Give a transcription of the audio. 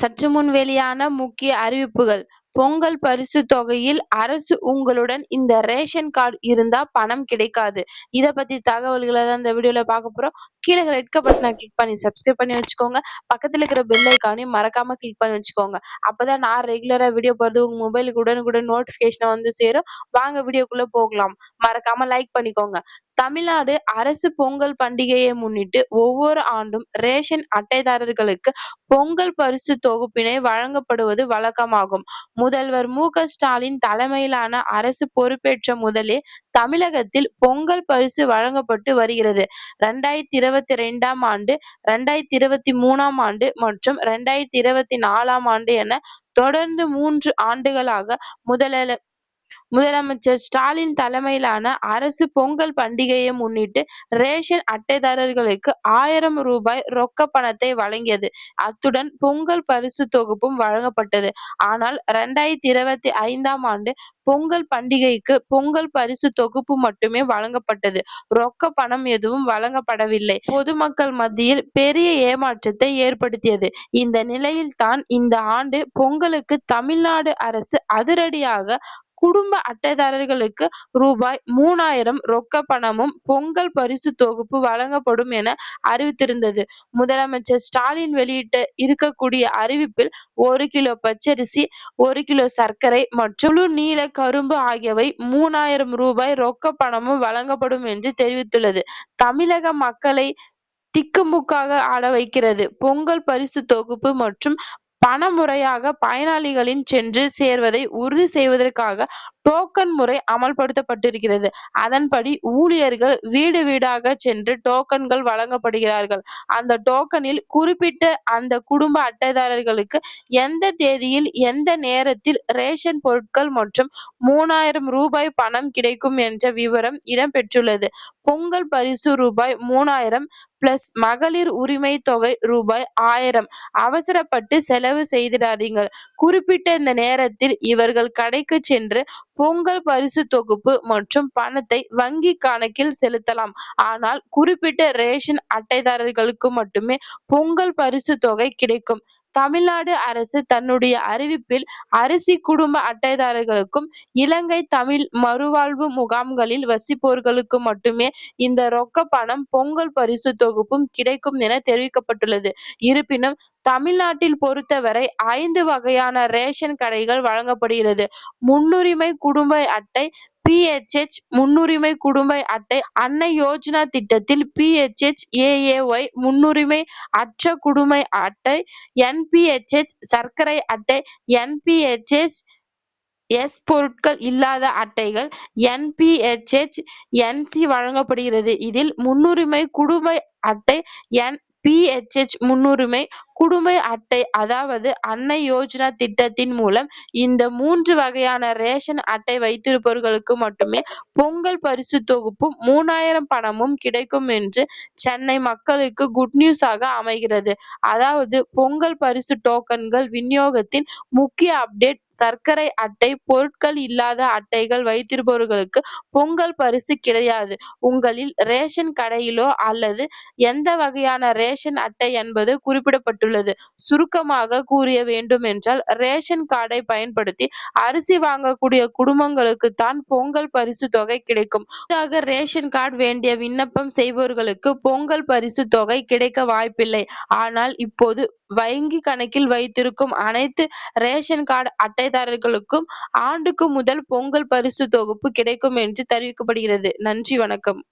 சற்று முன் வெளியான முக்கிய அறிவிப்புகள். பொங்கல் பரிசு தொகையில் அரசு உங்களுடன் இந்த ரேஷன் கார்டு இருந்தா பணம் கிடைக்காது. இத பத்தி தகவல்களை தான் இந்த வீடியோல பார்க்க போறோம். கீழே ரெட் பட்டனை கிளிக் பண்ணி சப்ஸ்கிரைப் பண்ணி வச்சுக்கோங்க. பக்கத்துல இருக்கிற பெல் ஐக்கானையும் மறக்காம கிளிக் பண்ணி வச்சுக்கோங்க. அப்பதான் நான் ரெகுலரா வீடியோ போறது உங்க மொபைலுக்கு உடனுக்குடன் நோட்டிபிகேஷன் வந்து சேரும். வாங்க வீடியோக்குள்ள போகலாம். மறக்காம லைக் பண்ணிக்கோங்க. தமிழ்நாடு அரசு பொங்கல் பண்டிகையை முன்னிட்டு ஒவ்வொரு ஆண்டும் ரேஷன் அட்டைதாரர்களுக்கு பொங்கல் பரிசு தொகுப்பினை வழங்கப்படுவது வழக்கமாகும். முதல்வர் மு ஸ்டாலின் தலைமையிலான அரசு பொறுப்பேற்ற முதலே தமிழகத்தில் பொங்கல் பரிசு வழங்கப்பட்டு வருகிறது. ரெண்டாயிரத்தி இருபத்தி ரெண்டாம் ஆண்டு இரண்டாயிரத்தி இருபத்தி மூணாம் ஆண்டு மற்றும் ரெண்டாயிரத்தி இருபத்தி நாலாம் ஆண்டு என தொடர்ந்து மூன்று ஆண்டுகளாக முதல முதலமைச்சர் ஸ்டாலின் தலைமையிலான அரசு பொங்கல் பண்டிகையை முன்னிட்டு ரேஷன் அட்டைதாரர்களுக்கு ஆயிரம் ரூபாய் ரொக்க பணத்தை வழங்கியது. அத்துடன் பொங்கல் பரிசு தொகுப்பும் வழங்கப்பட்டது. ஆனால் இரண்டாயிரத்தி இருபத்தி ஐந்தாம் ஆண்டு பொங்கல் பண்டிகைக்கு பொங்கல் பரிசு தொகுப்பு மட்டுமே வழங்கப்பட்டது. ரொக்க பணம் எதுவும் வழங்கப்படவில்லை. பொதுமக்கள் மத்தியில் பெரிய ஏமாற்றத்தை ஏற்படுத்தியது. இந்த நிலையில் தான் இந்த ஆண்டு பொங்கலுக்கு தமிழ்நாடு அரசு அதிரடியாக குடும்ப அட்டைதாரர்களுக்கு ரூபாய் மூணாயிரம் ரொக்க பணமும் பொங்கல் பரிசு தொகுப்பு வழங்கப்படும் என அறிவித்திருந்தது. முதலமைச்சர் ஸ்டாலின் வெளியிட்ட இருக்கக்கூடிய அறிவிப்பில் ஒரு கிலோ பச்சரிசி ஒரு கிலோ சர்க்கரை மற்றும் முழு நீல கரும்பு ஆகியவை மூணாயிரம் ரூபாய் ரொக்க பணமும் வழங்கப்படும் என்று தெரிவித்துள்ளது. தமிழக மக்களை திக்குமுக்காக ஆட வைக்கிறது. பொங்கல் பரிசு தொகுப்பு மற்றும் பணமுறையாக பயனாளிகளின் சென்று சேர்வதை உறுதி செய்வதற்காக டோக்கன் முறை அமல்படுத்தப்பட்டிருக்கிறது. அதன்படி ஊழியர்கள் வீடு வீடாக சென்று டோக்கன்கள் வழங்கப்படுகிறார்கள். அந்த டோக்கனில் குறிப்பிட்ட அந்த குடும்ப அட்டைதாரர்களுக்கு எந்த தேதியில் எந்த நேரத்தில் ரேஷன் பொருட்கள் மற்றும் மூணாயிரம் ரூபாய் பணம் கிடைக்கும் என்ற விவரம் இடம்பெற்றுள்ளது. பொங்கல் பரிசு ரூபாய் மூணாயிரம் பிளஸ் மகளிர் உரிமை தொகை ரூபாய் ஆயிரம். அவசரப்பட்டு செலவு செய்திடாதீர்கள். குறிப்பிட்ட இந்த நேரத்தில் இவர்கள் கடைக்கு சென்று பொங்கல் பரிசு தொகுப்பு மற்றும் பணத்தை வங்கி கணக்கில் செலுத்தலாம். ஆனால் குறிப்பிட்ட ரேஷன் அட்டைதாரர்களுக்கு மட்டுமே பொங்கல் பரிசு தொகை கிடைக்கும். தமிழ்நாடு அரசு தன்னுடைய அறிவிப்பில் அரிசி குடும்ப அட்டைதாரர்களுக்கும் இலங்கை தமிழ் மறுவாழ்வு முகாம்களில் வசிப்போர்களுக்கு மட்டுமே இந்த ரொக்க பணம் பொங்கல் பரிசு தொகுப்பும் கிடைக்கும் என தெரிவிக்கப்பட்டுள்ளது. இருப்பினும் தமிழ்நாட்டில் பொறுத்தவரை ஐந்து வகையான ரேஷன் கடைகள் வழங்கப்படுகிறது. முன்னுரிமை குடும்ப அட்டை பிஎச்எச் முன்னுரிமை குடும்ப அட்டை அன்னை யோஜனா திட்டத்தில் பிஎச்எச் ஏஏஒய் முன்னுரிமை அற்ற குடும்ப அட்டை என்பிஎச்எச் சர்க்கரை அட்டை என்பிஎச்எச் எஸ் பொருட்கள் இல்லாத அட்டைகள் என்பிஎச்எச் என்சி வழங்கப்படுகிறது. இதில் முன்னுரிமை குடும்ப அட்டை என் பிஎச்எச் முன்னுரிமை குடும்ப அட்டை அதாவது அன்னை யோஜனா திட்டத்தின் மூலம் இந்த மூன்று வகையான ரேஷன் அட்டை வைத்திருப்பவர்களுக்கு மட்டுமே பொங்கல் பரிசு தொகுப்பும் மூணாயிரம் பணமும் கிடைக்கும் என்று சென்னை மக்களுக்கு குட் நியூஸாக அமைகிறது. அதாவது பொங்கல் பரிசு டோக்கன்கள் விநியோகத்தின் முக்கிய அப்டேட் சர்க்கரை அட்டை பொருட்கள் இல்லாத அட்டைகள் வைத்திருப்பவர்களுக்கு பொங்கல் பரிசு கிடையாது. உங்களில் ரேஷன் கடையிலோ அல்லது எந்த வகையான ரேஷன் அட்டை என்பது குறிப்பிடப்பட்டுள்ளது. சுருக்கமாக கூறிய வேண்டுமென்றால் ரேஷன் கார்டை பயன்படுத்தி அரிசி வாங்கக்கூடிய குடும்பங்களுக்கு தான் பொங்கல் பரிசு தொகை கிடைக்கும். புதிதாக ரேஷன் கார்டு வேண்டிய விண்ணப்பம் செய்பவர்களுக்கு பொங்கல் பரிசு தொகை கிடைக்க வாய்ப்பில்லை. ஆனால் இப்போது வங்கி கணக்கில் வைத்திருக்கும் அனைத்து ரேஷன் கார்டு அட்டைதாரர்களுக்கும் ஆண்டுக்கு முதல் பொங்கல் பரிசு தொகுப்பு கிடைக்கும் என்று தெரிவிக்கப்படுகிறது. நன்றி வணக்கம்.